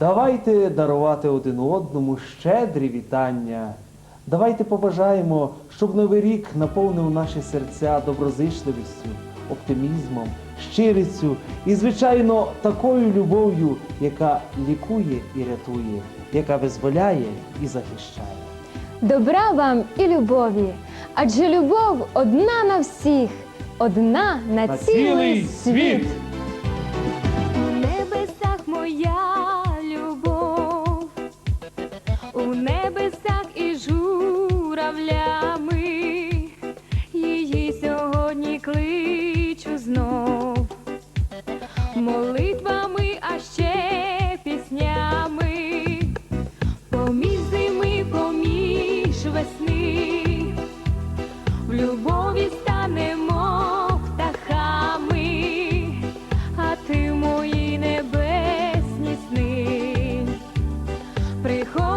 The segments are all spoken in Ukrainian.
Давайте дарувати один одному щедрі вітання. Давайте побажаємо, щоб новий рік наповнив наші серця доброзичливістю, оптимізмом, щирістю і, звичайно, такою любов'ю, яка лікує і рятує, яка визволяє і захищає. Добра вам і любові, адже любов одна на всіх, одна на, На цілий світ! у небесах і журавлями її сьогодні кли.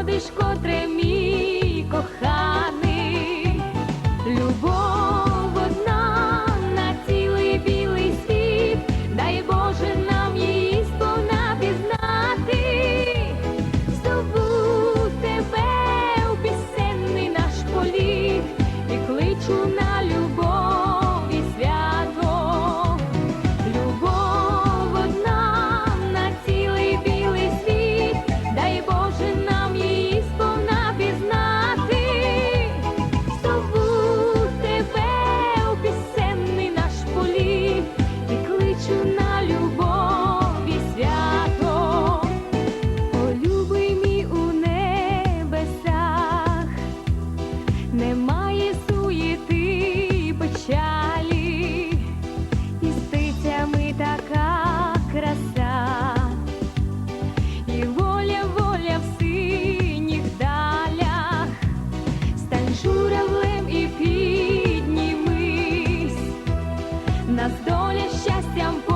descontra Manchester.